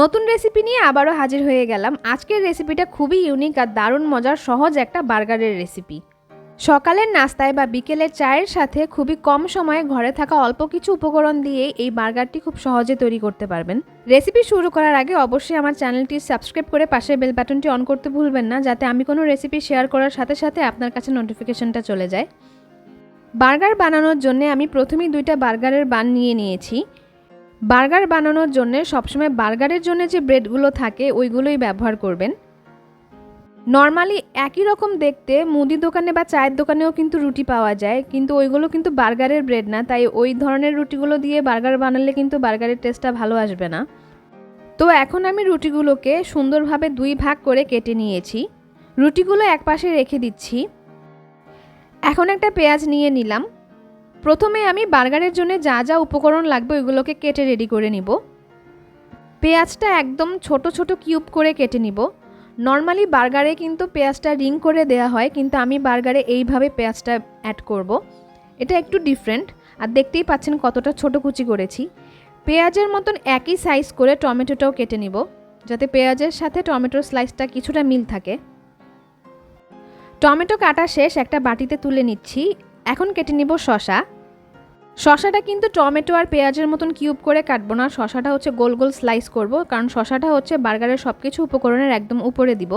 নতুন রেসিপি নিয়ে আবারও হাজির হয়ে গেলাম। আজকের রেসিপিটা খুবই ইউনিক আর দারুণ মজার, সহজ একটা বার্গারের রেসিপি সকালের নাস্তায় বা বিকেলের চায়ের সাথে খুবই কম সময়ে ঘরে থাকা অল্প কিছু উপকরণ দিয়ে এই বার্গারটি খুব সহজে তৈরি করতে পারবেন। রেসিপি শুরু করার আগে অবশ্যই আমার চ্যানেলটি সাবস্ক্রাইব করে পাশের বেল বাটনটি অন করতে ভুলবেন না, যাতে আমি কোনো রেসিপি শেয়ার করার সাথে সাথে আপনার কাছে নোটিফিকেশনটা চলে যায়। বার্গার বানানোর জন্য আমি প্রথমেই দুইটা বার্গারের বান নিয়ে নিয়েছি। বার্গার বানানোর জন্য সবসময় বার্গারের জন্য যে ব্রেডগুলো থাকে, ওইগুলোই ব্যবহার করবেন। নর্মালি একই রকম দেখতে মুদি দোকানে বা চায়ের দোকানেও কিন্তু রুটি পাওয়া যায়, কিন্তু ওইগুলো কিন্তু বার্গারের ব্রেড না, তাই ওই ধরনের রুটিগুলো দিয়ে বার্গার বানালে কিন্তু বার্গারের টেস্টটা ভালো আসবে না। তো এখন আমি রুটিগুলোকে সুন্দরভাবে দুই ভাগ করে কেটে নিয়েছি। রুটিগুলো এক পাশে রেখে দিচ্ছি। এখন একটা পেঁয়াজ নিয়ে নিলাম। প্রথমে আমি বার্গারের জন্য যা যা উপকরণ লাগবে ওইগুলোকে কেটে রেডি করে নিব। পেঁয়াজটা একদম ছোট ছোট কিউব করে কেটে নিব। নর্মালি বার্গারে কিন্তু পেঁয়াজটা রিং করে দেওয়া হয়, কিন্তু আমি বার্গারে এইভাবে পেঁয়াজটা অ্যাড করব। এটা একটু ডিফারেন্ট আর দেখতেই পাচ্ছেন কতটা ছোট কুচি করেছি। পেঁয়াজের মতন একই সাইজ করে টমেটোটাও কেটে নিব, যাতে পেঁয়াজের সাথে টমেটোর স্লাইসটা কিছুটা মিল থাকে। টমেটো কাটা শেষ, একটা বাটিতে তুলে নিচ্ছি। এখন কেটে নিব শশা শশাটা কিন্তু টমেটো আর পেঁয়াজের মতন কিউব করে কাটবো না। শশাটা হচ্ছে গোল গোল স্লাইস করব, কারণ শশাটা হচ্ছে বার্গারের সব কিছু উপকরণের একদম উপরে দিব।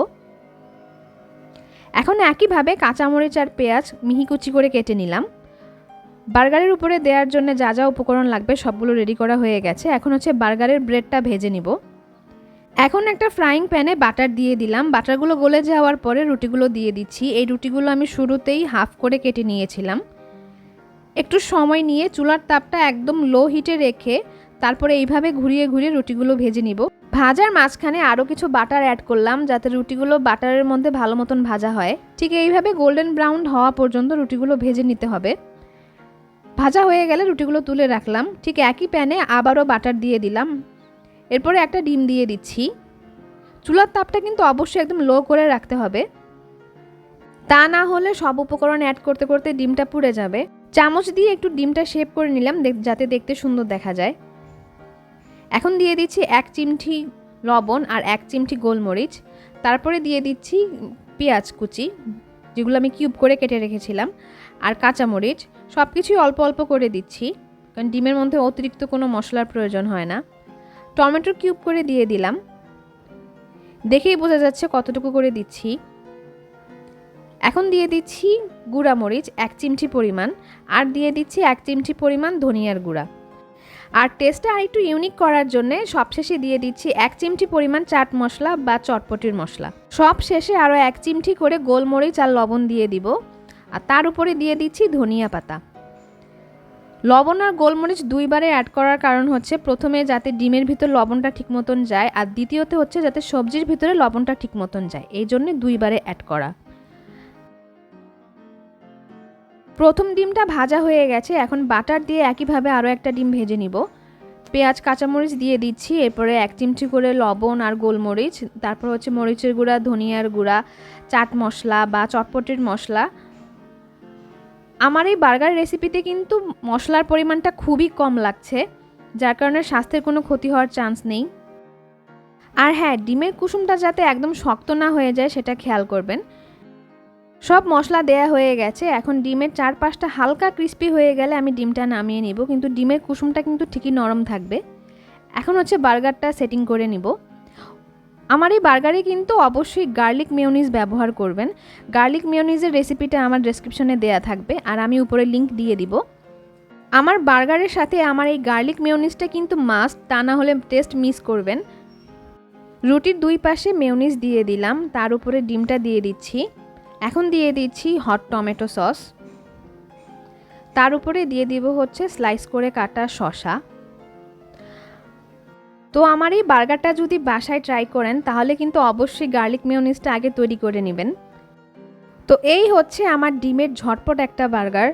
এখন একইভাবে কাঁচামরিচ আর পেঁয়াজ মিহি কুচি করে কেটে নিলাম। বার্গারের উপরে দেওয়ার জন্য যা যা উপকরণ লাগবে সবগুলো রেডি করা হয়ে গেছে। এখন হচ্ছে বার্গারের ব্রেডটা ভেজে নিব। এখন একটা ফ্রাইং প্যানে বাটার দিয়ে দিলাম। বাটারগুলো গলে যাওয়ার পরে রুটিগুলো দিয়ে দিচ্ছি। এই রুটিগুলো আমি শুরুতেই হাফ করে কেটে নিয়েছিলাম। একটু সময় নিয়ে চুলার তাপটা একদম লো হিটে রেখে তারপরে এইভাবে ঘুরিয়ে ঘুরিয়ে রুটিগুলো ভেজে নিব। ভাজার মাঝখানে আরও কিছু বাটার অ্যাড করলাম যাতে রুটিগুলো বাটারের মধ্যে ভালো মতন ভাজা হয়। ঠিক এইভাবে গোল্ডেন ব্রাউন হওয়া পর্যন্ত রুটিগুলো ভেজে নিতে হবে। ভাজা হয়ে গেলে রুটিগুলো তুলে রাখলাম। ঠিক একই প্যানে আবারও বাটার দিয়ে দিলাম। এরপরে একটা ডিম দিয়ে দিচ্ছি। চুলার তাপটা কিন্তু অবশ্যই একদম লো করে রাখতে হবে। তা না হলে সব উপকরণ অ্যাড করতে করতে ডিমটা পুড়ে যাবে। চামচ দিয়ে একটু ডিমটা শেপ করে নিলাম যাতে দেখতে সুন্দর দেখা যায়। এখন দিয়ে দিচ্ছি এক চিমটি লবণ আর এক চিমটি গোলমরিচ। তারপরে দিয়ে দিচ্ছি পেঁয়াজ কুচি, যেগুলো আমি কিউব করে কেটে রেখেছিলাম, আর কাঁচামরিচ। সব কিছুই অল্প অল্প করে দিচ্ছি, কারণ ডিমের মধ্যে অতিরিক্ত কোনো মশলার প্রয়োজন হয় না। টমেটো কিউব করে দিয়ে দিলাম। দেখেই বোঝা যাচ্ছে কতটুকু করে দিচ্ছি। এখন দিয়ে দিচ্ছি গুঁড়া মরিচ, এক চিমটি পরিমাণ, আর দিয়ে দিচ্ছি এক চিমটি পরিমাণ ধনিয়ার গুঁড়া। আর টেস্টটা আরেকটু ইউনিক করার জন্য সবশেষে দিয়ে দিচ্ছি এক চিমটি পরিমাণ চাট মশলা বা চটপটির মশলা। সব শেষে আরও এক চিমটি করে গোলমরিচ আর লবণ দিয়ে দিব, আর তার উপরে দিয়ে দিচ্ছি ধনিয়া পাতা। লবণ আর গোলমরিচ দুইবারে অ্যাড করার কারণ হচ্ছে প্রথমে যাতে ডিমের ভিতর লবণটা ঠিক মতন যায়, আর দ্বিতীয়তে হচ্ছে যাতে সবজির ভিতরে লবণটা ঠিক মতন যায়, এই জন্যে দুইবারে অ্যাড করা। প্রথম ডিমটা ভাজা হয়ে গেছে, এখন বাটার দিয়ে একইভাবে আরও একটা ডিম ভেজে নিব। পেঁয়াজ, কাঁচামরিচ দিয়ে দিচ্ছি, এরপরে এক চিমটি করে লবণ আর গোলমরিচ, তারপর হচ্ছে মরিচের গুঁড়া, ধনিয়ার গুঁড়া, চাট মশলা বা চটপটির মশলা। আমার এই বার্গার রেসিপিতে কিন্তু মশলার পরিমাণটা খুবই কম লাগছে, যার কারণে স্বাস্থ্যের কোনো ক্ষতি হওয়ার চান্স নেই। আর হ্যাঁ ডিমের কুসুমটা যাতে একদম শক্ত না হয়ে যায়, সেটা খেয়াল করবেন। সব মশলা দেয়া হয়ে গেছে। এখন ডিমের চারপাশটা হালকা ক্রিস্পি হয়ে গেলে আমি ডিমটা নামিয়ে নিব। কিন্তু ডিমের কুসুমটা কিন্তু ঠিকই নরম থাকবে। এখন হচ্ছে বার্গারটা সেটিং করে নিব। আমার এই বার্গারে কিন্তু অবশ্যই গার্লিক মেয়নিজ ব্যবহার করবেন। গার্লিক মেয়নিজের রেসিপিটা আমার ডেসক্রিপশনে দেয়া থাকবে আর আমি উপরে লিংক দিয়ে দিব। আমার বার্গারের সাথে আমার এই গার্লিক মেয়নিজটা কিন্তু মাস্ট তা না হলে টেস্ট মিস করবেন। রুটির দুই পাশে মেয়নিজ দিয়ে দিলাম। তার উপরে ডিমটা দিয়ে দিচ্ছি। এখন দিয়ে দিচ্ছি হট টমেটো সস তার উপরে দিয়ে দিব হচ্ছে স্লাইস করে কাটা শশা তো আমার এই বার্গারটা যদি বাসায় ট্রাই করেন, তাহলে কিন্তু অবশ্যই গার্লিক মেয়নিজটা আগে তৈরি করে নেবেন। তো এই হচ্ছে আমার ডিমের ঝটপট একটা বার্গার।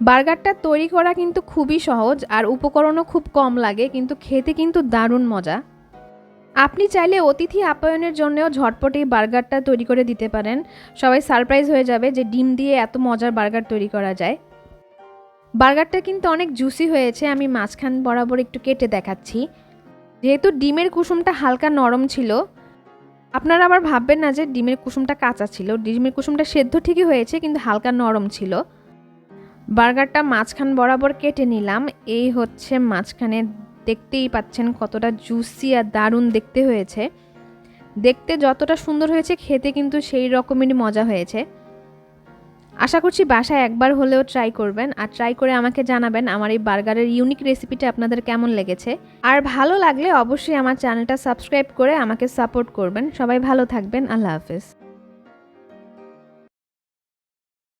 বার্গারটা তৈরি করা কিন্তু খুবই সহজ, আর উপকরণও খুব কম লাগে, কিন্তু খেতে কিন্তু দারুণ মজা। আপনি চাইলে অতিথি আপ্যায়নের জন্যও ঝটপট এই বার্গারটা তৈরি করে দিতে পারেন। সবাই সারপ্রাইজ হয়ে যাবে যে ডিম দিয়ে এত মজার বার্গার তৈরি করা যায়। বার্গারটা কিন্তু অনেক জুসি হয়েছে, আমি মাঝখান বরাবর একটু কেটে দেখাচ্ছি। যেহেতু ডিমের কুসুমটা হালকা নরম ছিল, আপনারা আবার ভাববেন না যে ডিমের কুসুমটা কাঁচা ছিল। ডিমের কুসুমটা সেদ্ধ ঠিকই হয়েছে, কিন্তু হালকা নরম ছিল। বার্গারটা মাঝখান বরাবর কেটে নিলাম, এই হচ্ছে মাঝখানে দেখতেই পাচ্ছেন কতটা জুসি আর দারুণ দেখতে হয়েছে। দেখতে যতটা সুন্দর হয়েছে, খেতে কিন্তু সেই রকমেরই মজা হয়েছে। আশা করছি বাসায় একবার হলেও ট্রাই করবেন আর ট্রাই করে আমাকে জানাবেন আমার এই বার্গারের ইউনিক রেসিপিটা আপনাদের কেমন লেগেছে। আর ভালো লাগলে অবশ্যই আমার চ্যানেলটা সাবস্ক্রাইব করে আমাকে সাপোর্ট করবেন। সবাই ভালো থাকবেন, আল্লাহ হাফেজ।